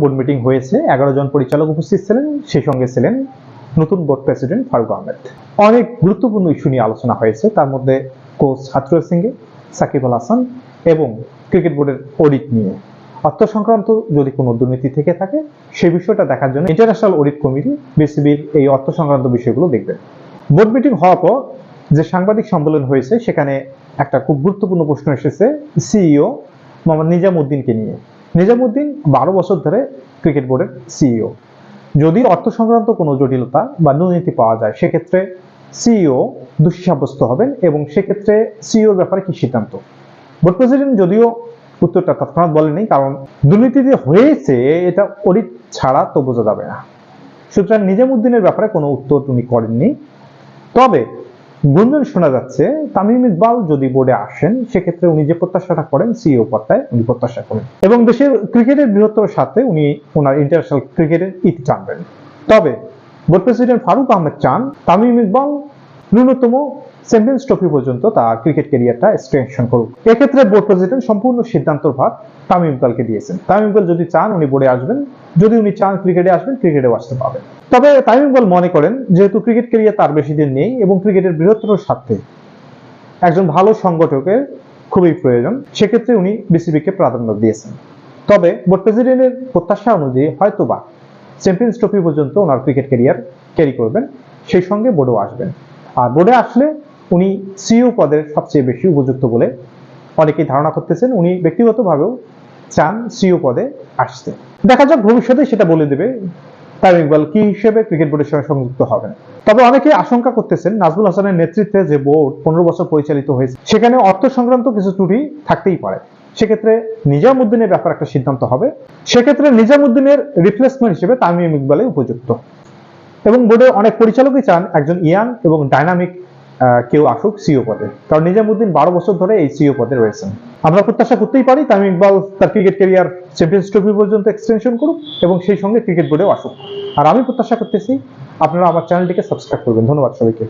Board meeting হয়েছে, এগারো জন পরিচালক উপস্থিত ছিলেন, সেই সঙ্গে ছিলেন নতুন বোর্ড প্রেসিডেন্ট ফারুক আহমেদ। অনেক গুরুত্বপূর্ণ ইস্যু নিয়ে আলোচনা হয়েছে, তার মধ্যে কোচ হাতরুল সিংহে, সাকিব আল হাসান এবং ক্রিকেট বোর্ডের অডিট নিয়ে। অর্থ সংক্রান্ত যদি কোনো দুর্নীতি থেকে থাকে সেই বিষয়টা দেখার জন্য ইন্টারন্যাশনাল অডিট কমিটি, বিসিবির এই অর্থ সংক্রান্ত বিষয়গুলো দেখবেন। বোর্ড মিটিং হওয়ার পর যে সাংবাদিক সম্মেলন হয়েছে, সেখানে একটা খুব গুরুত্বপূর্ণ প্রশ্ন এসেছে, সিইও মোহাম্মদ নিজামুদ্দিনকে নিয়ে। নিজামুদ্দিন বারো বছর ধরে ক্রিকেট বোর্ডের সিইও যদি অর্থ সংক্রান্ত কোনো জটিলতা বা দুর্নীতি পাওয়া যায়, সেক্ষেত্রে সিইও দোষী সাব্যস্ত হবেন এবং সেক্ষেত্রে সিইওর ব্যাপারে কি সিদ্ধান্ত? বোর্ড প্রেসিডেন্ট যদিও উত্তরটা তৎক্ষণাৎ বলেনি, কারণ দুর্নীতি যে হয়েছে, এটা অডিট ছাড়া তো বোঝা যাবে না। সুতরাং নিজামুদ্দিনের ব্যাপারে কোনো উত্তর উনি করেননি। তবে গুঞ্জন শোনা যাচ্ছে, তামিম ইকবাল যদি বোর্ডে আসেন, সেক্ষেত্রে উনি যে প্রত্যাশাটা করেন সিইও পদটায় উনি প্রত্যাশা করেন। এবং দেশের ক্রিকেটের বৃহত্তর সাথে উনি ওনার ইন্টারন্যাশনাল ক্রিকেটের ইতি টানবেন। তবে বোর্ড প্রেসিডেন্ট ফারুক আহমেদ চান তামিম ইকবাল ন্যূনতম চ্যাম্পিয়ন্স ট্রফি পর্যন্ত তার ক্রিকেট ক্যারিয়ারটা এক্সটেনশন করুক। এক্ষেত্রে বোর্ড প্রেসিডেন্ট সম্পূর্ণ সিদ্ধান্তর ভাগ তামিম ইকবালকে দিয়েছেন। তামিম ইকবাল যদি চান, উনি বোর্ডে আসবেন যদি উনি চান ক্রিকেটে আসবেন, ক্রিকেটেও আসতে পারবেন। তবে তামিম ইকবাল মনে করেন, যেহেতু ক্রিকেট ক্যারিয়ার তার বেশি দিন নেই এবং ক্রিকেটের বৃহত্তর স্বার্থে একজন ভালো সংগঠকের খুবই প্রয়োজন, সেক্ষেত্রে উনি বিসিবিকে প্রাধান্য দিয়েছেন। তবে বোর্ড প্রেসিডেন্টের প্রত্যাশা অনুযায়ী হয়তোবা চ্যাম্পিয়ন্স ট্রফি পর্যন্ত ওনার ক্রিকেট ক্যারিয়ার ক্যারি করবেন, সেই সঙ্গে বোর্ডেও আসবেন। আর বোর্ডে আসলে উনি সিইও পদের সবচেয়ে বেশি উপযুক্ত বলে অনেকেই ধারণা করতেছেন। উনি ব্যক্তিগতভাবেও চান সিইও পদে আসতে। দেখা যাক ভবিষ্যতে সেটা বলে দেবে তামিম ইকবাল কি হিসেবে ক্রিকেট বোর্ডের সঙ্গে সংযুক্ত হবেন। তবে অনেকে আশঙ্কা করতেছেন নাজমুল হাসানের নেতৃত্বে যে বোর্ড পনেরো বছর পরিচালিত হয়েছে, সেখানে অর্থ সংক্রান্ত কিছু ত্রুটি থাকতেই পারে। সেক্ষেত্রে নিজামুদ্দিনের ব্যাপার একটা সিদ্ধান্ত হবে। সেক্ষেত্রে নিজামুদ্দিনের রিপ্লেসমেন্ট হিসেবে তামিম ইকবালে উপযুক্ত। এবং বোর্ডের অনেক পরিচালকই চান একজন ইয়াং এবং ডাইনামিক কেউ আসুক সিও পদে। কারণ নিজামুদ্দিন বারো বছর ধরে এই সিও পদে রয়েছেন। আমরা প্রত্যাশা করতেই পারি তামিম ইকবাল তার ক্রিকেট ক্যারিয়ার চ্যাম্পিয়ন্স ট্রফি পর্যন্ত এক্সটেনশন করুক এবং সেই সঙ্গে ক্রিকেট বোর্ডেও আসুক। আর আমি প্রত্যাশা করতেছি, আপনারা আমার চ্যানেলটিকে সাবস্ক্রাইব করবেন। ধন্যবাদ সবাইকে।